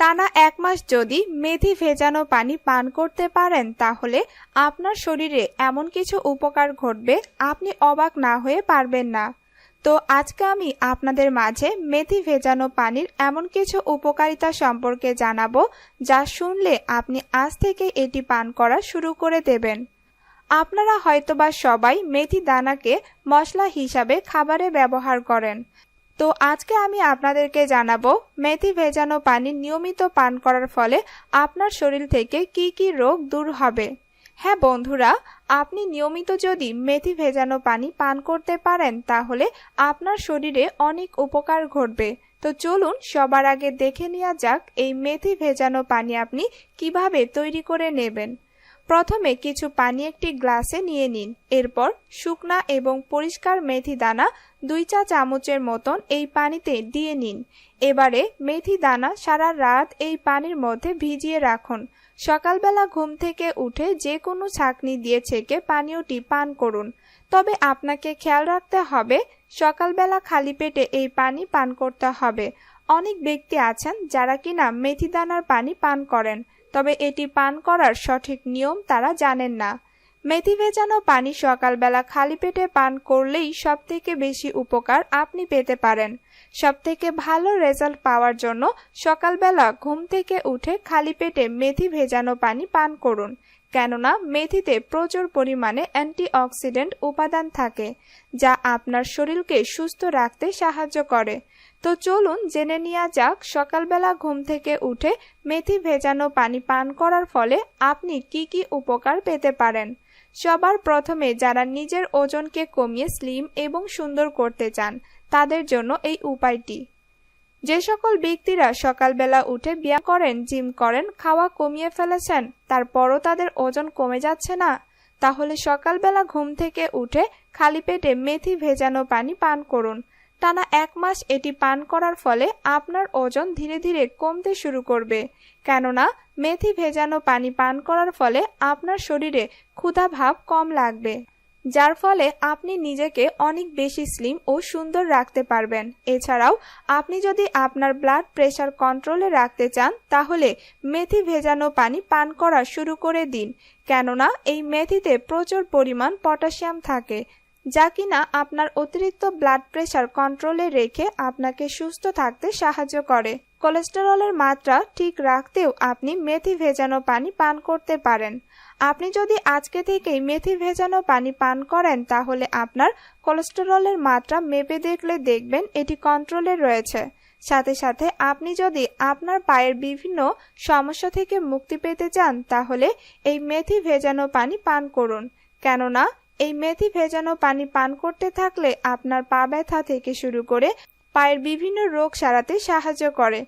টানা এক মাস যদি মেথি ভেজানো পানি পান করতে পারেন, তাহলে আপনার শরীরে এমন কিছু উপকার ঘটবে, আপনি অবাক না হয়ে পারবেন না। তো আজকে আমি আপনাদের মাঝে মেথি ভেজানো পানির এমন কিছু উপকারিতা সম্পর্কে জানাব, যা শুনলে আপনি আজ থেকে এটি পান করা শুরু করে দেবেন। আপনারা হয়তোবা সবাই মেথি দানাকে মশলা হিসাবে খাবারে ব্যবহার করেন। তো আজকে আমি আপনাদেরকে জানাব, মেথি ভেজানো পানি নিয়মিত পান করার ফলে আপনার শরীর থেকে কি কি রোগ দূর হবে। হ্যাঁ বন্ধুরা, আপনি নিয়মিত যদি মেথি ভেজানো পানি পান করতে পারেন, তাহলে আপনার শরীরে অনেক উপকার ঘটবে। তো চলুন সবার আগে দেখে নেওয়া যাক এই মেথি ভেজানো পানি আপনি কীভাবে তৈরি করে নেবেন। প্রথমে কিছু পানি একটি গ্লাসে নিয়ে নিন। এরপর শুকনা এবং পরিষ্কার মেথি দানা দুই চা চামচের মতন এই পানিতে দিয়ে নিন। এবারে মেথি দানা সারা রাত এই পানির মধ্যে ভিজিয়ে রাখুন। সকালবেলা ঘুম থেকে উঠে যে কোনো ছাকনি দিয়ে ছেঁকে পানীয়টি পান করুন। তবে আপনাকে খেয়াল রাখতে হবে, সকালবেলা খালি পেটে এই পানি পান করতে হবে। অনেক ব্যক্তি আছেন যারা কিনা মেথি দানার পানি পান করেন। তবে এটি পান করার সঠিক নিয়ম তারা জানেন না। মেথি ভেজানো পানি সকালবেলা খালি পেটে পান করলেই সব থেকে বেশি উপকার আপনি পেতে পারেন। সবথেকে ভালো রেজাল্ট পাওয়ার জন্য সকালবেলা ঘুম থেকে উঠে খালি পেটে মেথি ভেজানো পানি পান করুন। কেননা মেথিতে প্রচুর পরিমাণে অ্যান্টিঅক্সিডেন্ট উপাদান থাকে, যা আপনার শরীরকে সুস্থ রাখতে সাহায্য করে। তো চলুন জেনে নেওয়া যাক, সকালবেলা ঘুম থেকে উঠে মেথি ভেজানো পানি পান করার ফলে আপনি কি কি উপকার পেতে পারেন। সবার প্রথমে যারা নিজের ওজনকে কমিয়ে স্লিম এবং সুন্দর করতে চান, তাদের জন্য এই উপায়টি। যে সকল ব্যক্তিরা সকালবেলা উঠে ব্যায়াম করেন, জিম করেন, খাওয়া কমিয়ে ফেলেছেন, তারপরও তাদের ওজন কমে যাচ্ছে না, তাহলে সকালবেলা ঘুম থেকে উঠে খালি পেটে মেথি ভেজানো পানি পান করুন। টানা এক মাস এটি পান করার ফলে আপনার ওজন ধীরে ধীরে কমতে শুরু করবে। কেননা, মেথি ভেজানো পানি পান করার ফলে আপনার শরীরে ক্ষুধা ভাব কম লাগবে। যার ফলে আপনি নিজেকে অনেক বেশি স্লিম ও সুন্দর রাখতে পারবেন। এছাড়াও, আপনি যদি আপনার ব্লাড প্রেশার কন্ট্রোলে রাখতে চান, তাহলে মেথি ভেজানো পানি পান করা শুরু করে দিন। কেননা, এই মেথিতে প্রচুর পরিমাণ পটাশিয়াম থাকে, যা কিনা আপনার অতিরিক্ত ব্লাড প্রেশার কন্ট্রোলে রেখে আপনাকে সুস্থ থাকতে সাহায্য করে। কোলেস্টেরলের মাত্রা ঠিক রাখতেও আপনি মেথি ভেজানো পানি পান করতে পারেন। আপনি যদি আজকে থেকেই মেথি ভেজানো পানি পান করেন, তাহলে আপনার কোলেস্টেরলের মাত্রা মেপে দেখলে দেখবেন এটি কন্ট্রোলে রয়েছে। সাথে সাথে আপনি যদি আপনার পায়ের বিভিন্ন সমস্যা থেকে মুক্তি পেতে চান, তাহলে এই মেথি ভেজানো পানি পান করুন। কেননা, এই মেথি ভেজানো পানি পান করতে থাকলে আপনার পা ব্যথা থেকে শুরু করে পায়ের বিভিন্ন রোগ সারাতে সাহায্য করে।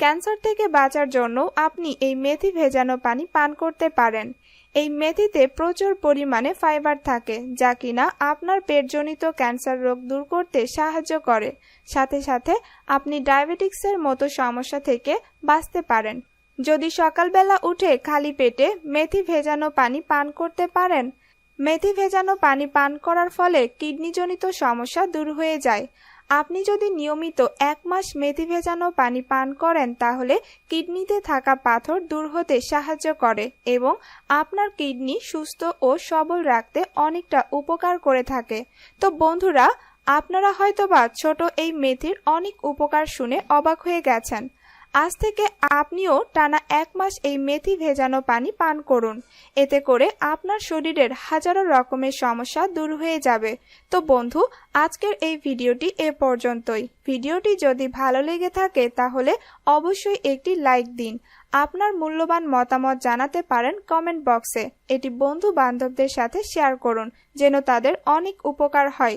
ক্যান্সার থেকে বাঁচার জন্য আপনি এই মেথি ভেজানো পানি পান করতে পারেন। এই মেথিতে প্রচুর পরিমাণে ফাইবার থাকে, যা কিনা আপনার পেটজনিত ক্যান্সার রোগ দূর করতে সাহায্য করে। সাথে সাথে আপনি ডায়াবেটিক্সের মতো সমস্যা থেকে বাঁচতে পারেন। যদি সকালবেলা উঠে খালি পেটে মেথি ভেজানো পানি পান করতে পারেন, মেথি ভেজানো পানি পান করার ফলে কিডনিজনিত সমস্যা দূর হয়ে যায়। আপনি যদি নিয়মিত এক মাস মেথি ভেজানো পানি পান করেন, তাহলে কিডনিতে থাকা পাথর দূর হতে সাহায্য করে এবং আপনার কিডনি সুস্থ ও সবল রাখতে অনেকটা উপকার করে থাকে। তো বন্ধুরা, আপনারা হয়তোবা ছোট এই মেথির অনেক উপকার শুনে অবাক হয়ে গেছেন। আজ থেকে আপনিও টানা এক মাস এই মেথি ভেজানো পানি পান করুন। এতে করে আপনার শরীরের হাজারো রকমের সমস্যা দূর হয়ে যাবে। তো বন্ধু, আজকের এই ভিডিওটি এ পর্যন্তই। ভিডিওটি যদি ভালো লেগে থাকে তাহলে অবশ্যই একটি লাইক দিন। আপনার মূল্যবান মতামত জানাতে পারেন কমেন্ট বক্সে। এটি বন্ধু বান্ধবদের সাথে শেয়ার করুন, যেন তাদের অনেক উপকার হয়।